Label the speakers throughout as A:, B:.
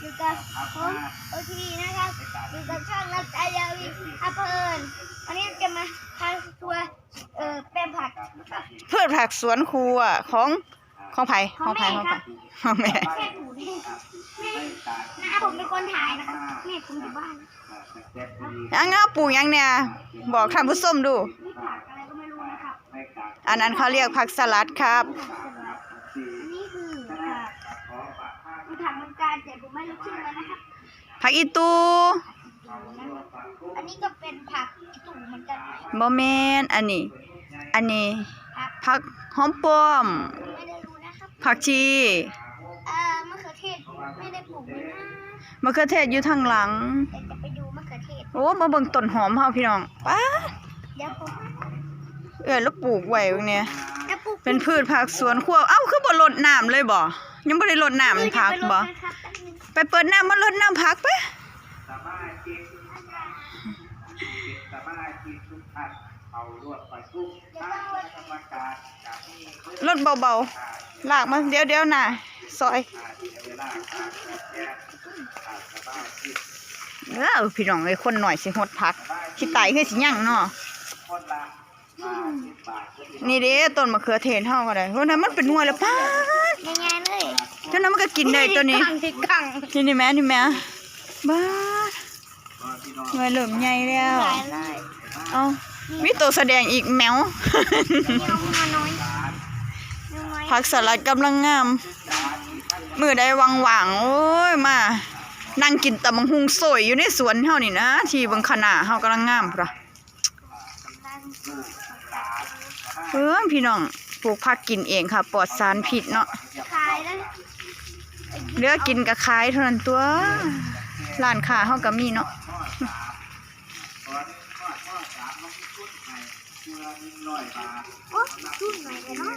A: อยู่กับผมโอทีนะครับอยู่กับช่องนักใจยาวีอาเพลินวันนี้จะมาพาทัวร์เอ่อแปลงผักนะครับ
B: พืชผักสวนครัวของของไผ่ของไผ่ของไผ่ของแม่
A: แค่ถูนี่แม่น้าผมเป็นคนถ่ายนะครับแม่ผมอยู่บ้าน
B: ยังเอาปลูกยังเนี่ยบอกท่านผู้ชมดู
A: นี่ผักอะไรก็ไม่รู้นะครับ
B: อันนั้นเขาเรียกผักสลัดครับ
A: ผักสลัดอันนี้คือผักมันผักมันการ แต่ผมไม่รู้ชื่อมันนะครับ
B: ผักอีตู
A: อันนี้ก็เป็นผักอีตุ่มเหมือนกัน
B: บอแมนอันนี้ อันนี้
A: ครับ
B: ผักหอมป้อม
A: ไม่ได้รู้นะครับ
B: ผักชี
A: เอ่อมะเขือเทศไม่ได้ปลูกเลยนะ
B: มะเขือเทศอยู่ทางหลัง
A: แต่จะไปดูมะเขือเทศ
B: โอ้มาเบิ่งต้นหอมเฮาพี่น้องป้าด
A: เดี๋ยวผม
B: เอ้ยแล้วปลูกไว้ตรงเนี้ย
A: จะปลูก
B: เป็นพืชผักสวนครัวเอ้าคือบ่รดน้ำเลยบ่ยังบ่ได้รดน้ำผักบ่
A: เดี๋ยวจะ ไป
B: เปิดน้ำมารดน้ำผักไป
C: สามารถกินสามารถกินทุกท่านเอาลวดไปทุกท่านกรรมการจากนี้เพื่อ
B: รดเบาๆลากมาเดี๋ยวเดี๋ยวน่ะซอย
C: อาที่เวลาการแก้อาสามารถกิน
B: เออพี่น้องเอ้คนหน่อยสิหดผักสิตายคือสิยังเนาะ
C: นี่
B: เด้ต้นมะเขือเทศเฮาก็ได้เพราะนั้นมันเป็นนวยล้วป้า ด
A: ง่ายๆเลย
B: เจ้านั้นมันก็กินได้ตัวนี้
A: กังที่กัง
B: นี่นี่แม่นี่แม่บ้าด
C: พี่น้อง
B: หน่วยเริ่มใหญ่แล้ว
A: หลายเลย
B: เอามีตัวแสดงอีกแมว
A: มีเอามาน้อยน้อย
B: ผักสลัดกำลังงาม มือได้ว่างๆโอ้ยมา นั่งกินตะมังหุงสวยอยู่ในสวนเฮานี่นะ ที่เบังขนาเฮากำลังงามพุ่นล่ะเอิ้งพี่น้องปลูกผักกินเองค่ะ ปลอดสารพิษเนาะ
A: ขายแล้ว
B: เหลือกินก็ขายเท่านั้นตัวร้านค้าเฮาก็มีเนาะ
C: ตอนนี้ข้อข้อสามน้องชุดไทยเพื่อหนึ่งร้อยบาท
A: โอ้ชุ่มหน่อยเลยเนาะ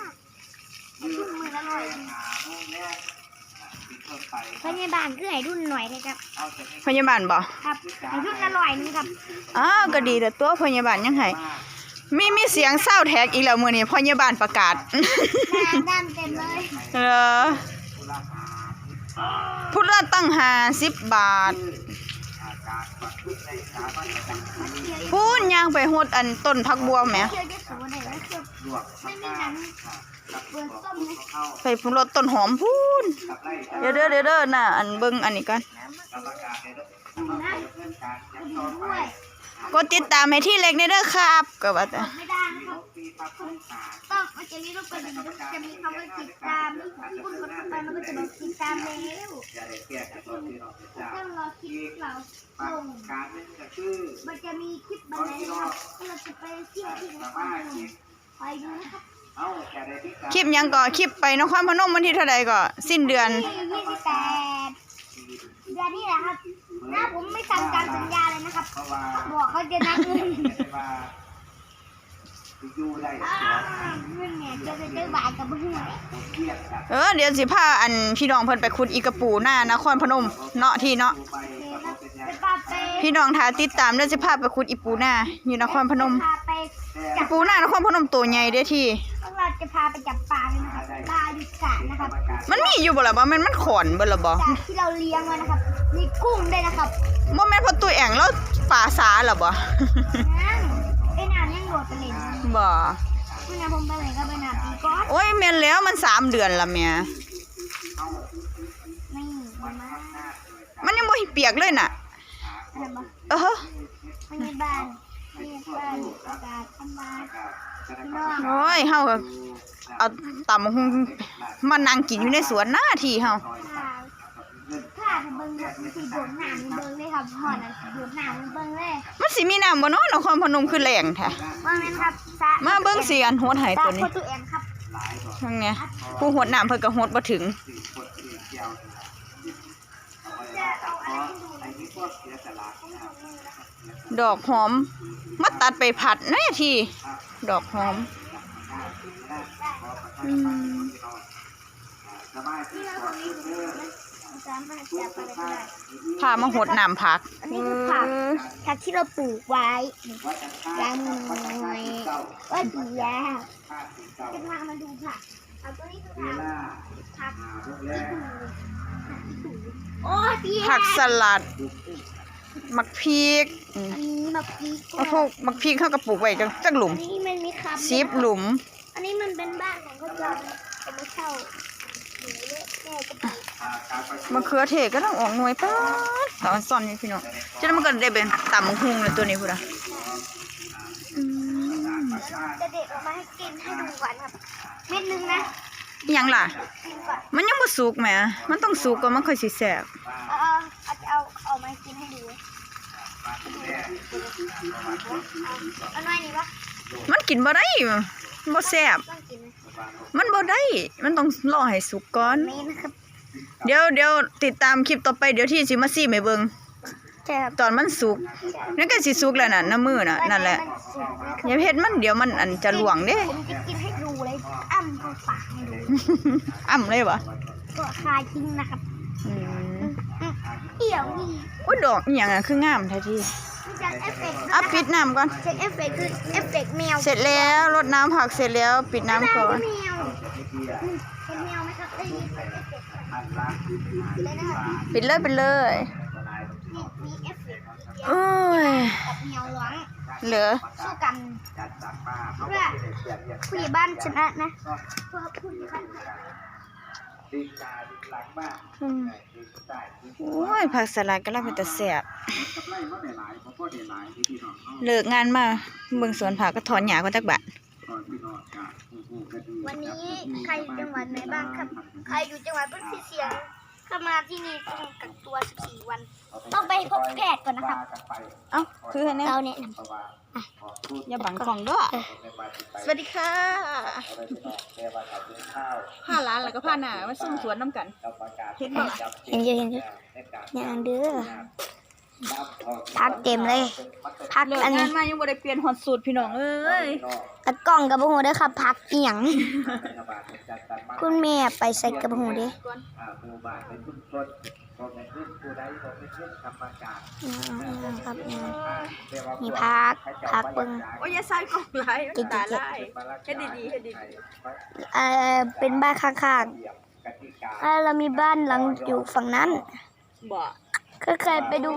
A: ชุ่มมือละหน่อย
C: หาโมงแรกติดต้นไป
A: พยาบาลคือให้รุ่นหน่อยเลยครับ
C: เอาจะไม่
B: พยาบาลบ่
A: ครับให้รุ่นละหน่อยนึงครับ
B: อ้าวก็ดีแต่ตัวพยาบาลยังให้มีมีเสียงเศร้าแท็กอีกแล้วมื้อนี้พยาบาลประกาศ
A: หน้าด้านเต็มเลย
B: เออ พุทธละตั้งหาสิบบาท พูนย่างไปหดอันต้นพักบัวแหม
A: ได้สูงเลยแล้วคือ
C: ลวก
A: ไม่มีน้ำ
C: กับ
A: เบอร์ส้มนะ
C: เข้า
B: ใส่ผงรสต้นหอมพูนเดี๋ยวเด้อเดี๋ยวเด้อน่ะอันเบิ่งอันนี้ก่อน
C: กรรมการในรถเพื่อนการยัดติ
A: ด
B: ตามให้ที่เล็กในเด้อครับก็ว่าแต่
C: ต้องขา
A: ต้องมันจะมีรูปกระดิ่งแล้วจะมีคำว่าติดตามพูดกดเข้าไปมันก็จะบอกติดตามแล้ว
C: อย่าได้แก้จากตัวที่เราเป็นเจ้า
A: ต้องรอคลิปเรา
C: ปั
A: ล
C: ก
A: ง
C: การนึงก็คือ
A: มันจะมีคลิปบันไดนะครับที่เราจะไปเที่ยวที่นครพนมไปดูนะครับ
C: เอาจะได้ที่
B: คลิปหยังก็คลิปไปนครพนมวันที่เท่าใดก็สิ้นเดือน
A: ที่ยี่สิบแปดเดือนนี้แหละครับหน้าผมไม่ทำตามสัญญาเลยนะครับ
C: เพราะว่า
A: บอกเขาจะนับเงิน
C: ว่า อยู่ได้
A: อ่าเงินเนี่ยจะไปซื้อบาทกับเพื่อน
C: เครียดกับ
B: เออเดี๋ยวสิพาอันพี่น้องเพิ่นไปขุดอีกระปูหน้านครพนมเนาะที่เนาะ
C: ไปกับเป็นยัง
A: จะพาไป
B: พี่น้องถ้าติดตามเดี๋ยวสิพาไปขุดอีปูหน้าอยู่นครพนม
A: พาไป
B: อีปูหน้านครพนมตัวใหญ่เด้อที่
A: พวกเราจะพาไปจับปลาเลยนะครับปลาดุกกานะครับ
B: มันมีอยู่บ่ล่ะบ่แม่นมันขอนบ่ล่ะบ่
A: จากที่เราเลี้ยงไว้นะครับมีกุ้งด้วยนะครับ
B: บ่แม่นเพราะตัวแองแล้วป่าสาล่ะบ่
A: นั่งไอ้น้ำยังโดดไปเลยนะ
B: บ่
A: เมื่อน้ำผมไปไหนก็ไปน้ำปีก้อน
B: โอ้ยแม่นแล้วมันสามเดือนละแม่
A: นี่มามา
B: มันยังบ่เปียกเลยน่ะ
A: อะไรบ้าง
B: เออ
A: พยาบาลพยาบาลประกาศทำมาพี่น้อง
B: โอ้ยเฮาก็เอาตำบักหุงมานั่งกินอยู่ในสวนหน้าที่เฮา
A: ค่ะถ้าเบิ้งสีโดดหนามเบิ้งเลยครับห่อน่ะโดดหนามเบิ้งเลย
B: มันสิมีน้ำบ่เนาะนครพนมคือแหล่งแท้
A: เบิ้งนั้นครับสระ
B: มาเบิ่งสิอันโหดให้
A: สระ
B: ตัวนี้
A: โคตุแอนครับ
B: ทางเนี้ยผู้โหดน้ำเพิ่นก็โหดบ่ถึง
A: จะเอาอะไรให้ดู
C: ไอ้ที่พวกเสียสละ
B: ดอกหอมมาตัดไปผัดแน่ที ดอกหอมอืม
C: สบายที่
A: ที่เรา
C: สุ
A: ตร
C: ด
A: งนี้ดูนะสามารถจับอะไรก็ได้
B: พามาหดน้ำผัก
A: อันนี้คือผักผักที่เราปลูกไว้
C: ว่าจะฆ่า
A: ล้างมือหน่อยว่าดีแล้ว
C: ฆ่าสิ่งเก่า
A: จะพามาดูผักเอาตัวนี้คือ
C: เว
A: ผัก
C: ลา
A: ผัก
C: หาพวกแร
A: ที่
C: ก
A: ถูผักที่ถูโอ้ยพี่
B: ผักสลัดมักพริกอืม
A: อันนี้แบบพีก
B: เอาพวกมักพริกเข้ากระปุกไว้จักจักหลุม
A: อันนี้มันมีครับ
B: สิบหลุม
A: อันนี้มันเป็นบ้านของเขาจอมเขาไม่เช่าหนูเลือกแม่ก็ไป
B: มะเขือเทศก็ต้องออกหน่วยป๊าดตอนซ่อนนี่พี่น้องจะได้มันก็ได้เป็นตำบักหุ่งเลยตัวนี้พุ่นอะอืม
A: จะเด็ดออกมาให้กินให้ดูก่อนครับเม็ดนึงนะ
B: อิหยังล่ะ
A: กินก่อน
B: มันยังบ่สุกแหมมันต้องสุกก่อนมันค่อยสิแซ่บ
A: เอาเอาเอาเอาเอามากินให้ดูเอาหน่อยนี่ปะ
B: มันกินบ่ได้มัน บ่แซ่บ
A: ต้องกินนะ
B: มันบ่ได้ มันต้องรอให้สุกก่อน
A: นี่นะครับ
B: เดี๋ยวเดี๋ยวติดตามคลิปต่อไปเดี๋ยวที่สิมาซีให้เบิ่ง
A: ใช่ครับ
B: ตอนมันสุกนั่นก็สิสุกแล้วน่ะน้ำมือน่ะนั่นแหละ
A: มันสุกนะครับ
B: อย่าเฮ็ดมันเดี๋ยวมันอันจะหลวงเด้
A: ผมจะกินให้ดูเลย อ้ำเข้าปากให้ดู
B: อ่ำเลยบ่
A: ก็คายจริงนะครับ
B: อืม
A: อืมเดี๋ยวนี่
B: โอ้ยดอกอีหยังอะคืองามแท้ที่
A: มันจะเอฟเฟกต์ด้วย
B: อะ
A: นะค
B: ปิ
A: รับ
B: ดน้ำก่อน
A: เช็คเอฟเฟกต์คือเอฟเฟกต์แมว
B: เสร็จแล้วรดน้ำผักเสร็จแล้วปิดน้ำก่อน
A: แมวอืมเป็นแมวไหมครับได้ยินเสียงเอฟเฟกต์เลยนะครับ
B: ปิดเลยปิดเลย
A: นี่มีเอฟเฟกต์
B: โอ้ย
A: กับแมวร้อง
B: เหลือ
A: สู้กันเพื่อผู้ใหญ่บ้านชนะนะเพื่อผู้ใหญ่บ้าน ชนะ
C: ดีกาดีหลังบ้าน
B: อืม
C: ดีได้ดี
B: โอ้ยผักสลัดก็แล้วเป็นแต่แซ่บ
C: กำไรมันได้หลายเพราะพ่อได้หลายที่พี่น้องเอา
B: เลิกงานมาเบิ่งสวนผักก็ถอนหญ้าก่อนจักบาท
C: ก่อนพี่น้องจ้ะโอ้โหก็ดี
A: วันนี้ใครอยู่จังหวัดไหนบ้างครับ ใครอยู่จังหวัดพื้นที่เสี่ยง เข้ามาที่นี่ต้องกักตัว 14 วัน ต้องไปพบแพทย์ก่อนนะครับ
B: เอ้าคือให้แน่
A: เราเนี่ย
C: เพราะว่าขอพูด
B: อย่าบังกล่องเด้วย
C: ในบ้านที่ไป
B: สวัสดีค่ะ
C: เอาไปพี่น้องแค่ว่าเขากินข้าว
B: ผ้าร้านแล้วก็ผ้าหนามาซุ่มสวนน้ำกัน
C: กับประกาศ
B: เห็นบ่ล่ะ
A: เห็นอยู่เห็นอยู่
C: ในการ
A: อย่างเด้อ
C: รับออก
A: พักเต็มเลย พัก
B: เลิก
A: อัน
B: งา
A: นี้
B: นมายังบ่ได้เปลี่ยนฮอตสูตรพี่น้องเอ้ย
A: ตะกล้องกับหูเด้อครับพักเอียง
C: รัฐบาลจัดสรรมา
A: คุณแม่ไปใส่กับหูเด้อ
C: อ่าหมู่บ้านเป็นชุมชนบ่แม่นขึ้นผู้ใดบ่แม่นขึ้นธรรมชาติ
A: อืมครับอืม
C: แต่ว่า
A: มีพักพักเบิ่ง
B: โอ้ยอย่าใส่กล่องหลายมันตาลายเฮ็ดดีๆเฮ็ดดี
A: เอ่อเป็นบ้านข้าง
C: กติกา
A: ๆอ่าเรามีบ้านหลังอยู่ฝั่งนั้น
B: ๆบ่
A: ก็เคยไปดู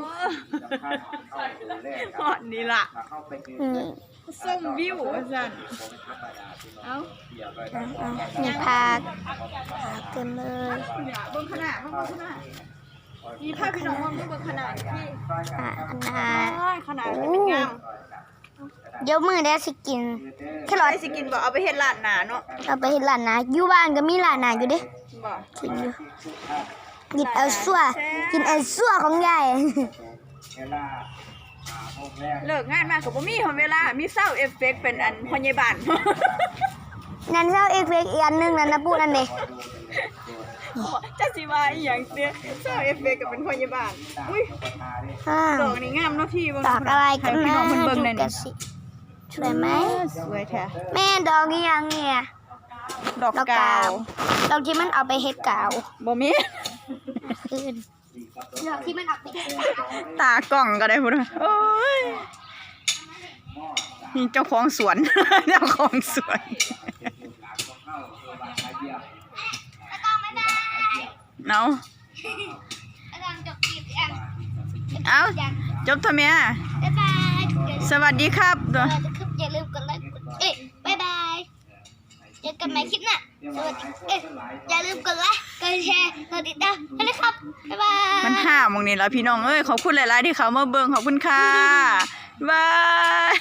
C: สำคัญเข้าดูแล
B: ฮอดนี่ล่ะ
C: ถ้าเข้าไปยืน
A: อืม
B: ส้มวิวว่าซั่น
C: ผมธรรมดาพี่น้อง
B: เอ้า
C: เดี๋ยวเลย
A: อะอะมีพักพักเต็มเลย
B: เนี่ยเบิ่งขนาดเบิ่งขนาดนี่พาพี่น้องมาเบิ่งขนาดพี่
A: อะอันนา
B: โอ้ยขนาดมันเป็นงาม
A: เดี๋ยวมือได้สิกินแค่
B: ร้
A: ร้
B: อ
A: อยย
B: สิกินบ่เอาไปเฮ็ดลาดหนาเนาะ
A: เราไปเห็นหลานนาอยู่บ้านก็มีหลานนาอยู่เด้
B: บ่
A: กินอยู่ กินเอาซั่วกินเอาซั่วของยาย
C: เวลาอ่าโมงแรก
B: เลิกงานมาก็บ่มีเวลา มีเซาเอฟเฟกต์เป็นอันพยาบาล
A: นั่นเจ้าเอกเฟกอีกอันหนึงนั่นนะพูดนั่นเด้
B: จะสิว่าอีหยังเด้เซาเอฟเฟกต์ก็เป็นพยาบาลอุ้ย
A: อ่า
B: ดอกนี่งามเนาะพี่เบิ่ง
A: ดอกอะไรกัน
B: ให้พี่
A: นะ
B: น้องเพิ่นเบิ่งหน่อย
A: ดูกั
B: นี่
A: นสิสวยไหม
B: สวยแท้
A: แม่ดอกอีหยังเนี่ย
B: ดอก
A: ดอก
B: กากา
A: ววดอกที่มันเอาไปเฮ็ดกาว
B: บ่มี
A: อื่นดอกที่มันเอาไปเฮ็ดกาว
B: ตากล้องก็ได้พุ่นน่ะโอ้ยนี่เจ้าของสวน เจ้าของสวน
A: แล้วต้องไม่ได้
B: เนาะ
A: แล้วต้องจบคลิปยัง
B: เอ้า
A: ยัง
B: จบทำไมอะ
A: บ๊ายบายเดี๋ยว
B: สวัสดีครับตัว
A: เราจะขึ้นอย่าลืมกดไลค์กดเอ้ยบ๊ายบายเจอกันใหม่คลิปหน้า สวัสดีเอ้ยอย่าลืมกดไลค์กดแชร์กดติดตามไปเลยครับบ๊ายบาย
B: มันห้ามงนี่แล้วพี่น้องเอ้ยขอบคุณหลาย ๆ ที่เขามาเบิ่งขอบคุณค่ะบาย